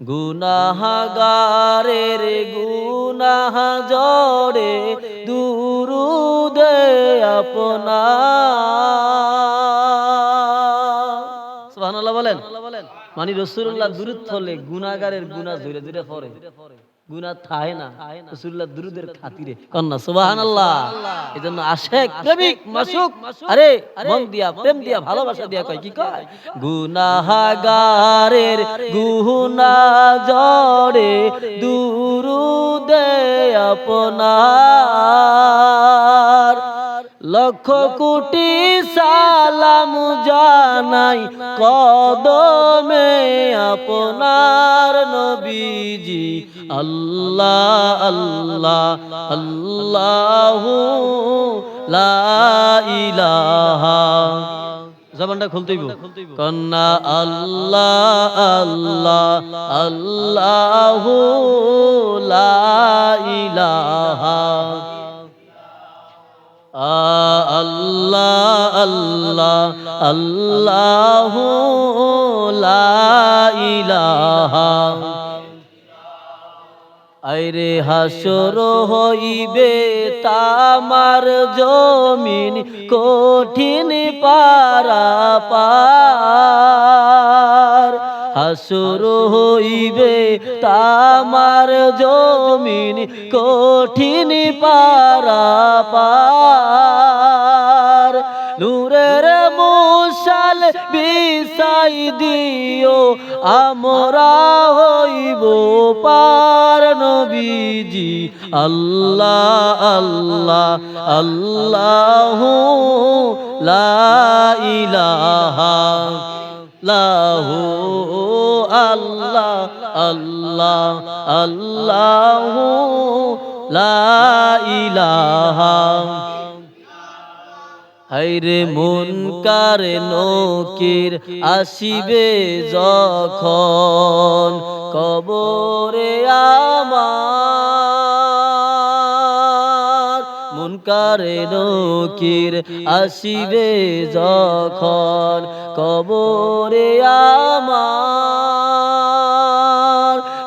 গুনাহাগারের গুনাহ জড়ে দুরুদে আপনা। সুবহানাল্লাহ বলেন মানে রসুল্লাহ দূরত হলে গুনাগারের গুনা ধরে ধরে পড়ে। গুনাহ থাহে না। রসুল্লাহ দুরুদের খাতিরে। কন্যা সুবহানাল্লাহ। এজন্য আশেক প্রেমিক মাসুক। আরে মন দিয়া প্রেম দিয়া ভালোবাসা দিয়া কয় কি কয়? গুনাহাগারের গুনা জড়ে দুরুদে আপনার লক্ষ কোটি সালাম জানাই কদমে আপনার। নবীজি আল্লাহ আল্লাহ আল্লাহু ইলাহা। জবানটা খুলতেইব কন্যা আল্লাহ আল্লাহ আল্লাহু ইলাহা। আল্লাহ আল্লাহ আল্লাহ আইরে হাসর হইবে তামার জমিন কঠিন পারা পার। হাসর হইবে তামার জমিন কঠিন পারা পার। নূরের মুশাল বিসাই দিও, আমরা হইব পার নবীজি। আল্লাহ আল্লাহ আল্লাহ লাহু আল্লাহ আল্লাহ আল্লাহ লা ইলাহা। হাইরে মন কারে নকির আসিবে যখন কবরে আমার মন কারে নকির আসিবে যখন কবরে আমার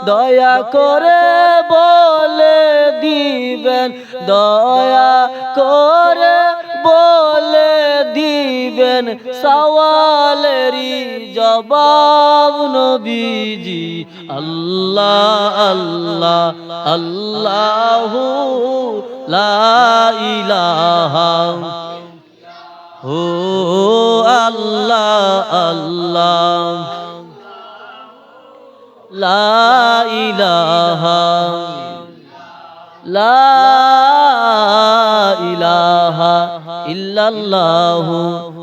দয়া করে বলে দিবেন দয়া করে দিবেন সওয়ালেরই জবাব নবীজি, আল্লাহ আল্লাহ, আল্লাহু লা ইলাহা হো, আল্লাহ আল্লাহ, লা ইলাহা লা ইলাহা ইল্লাল্লাহু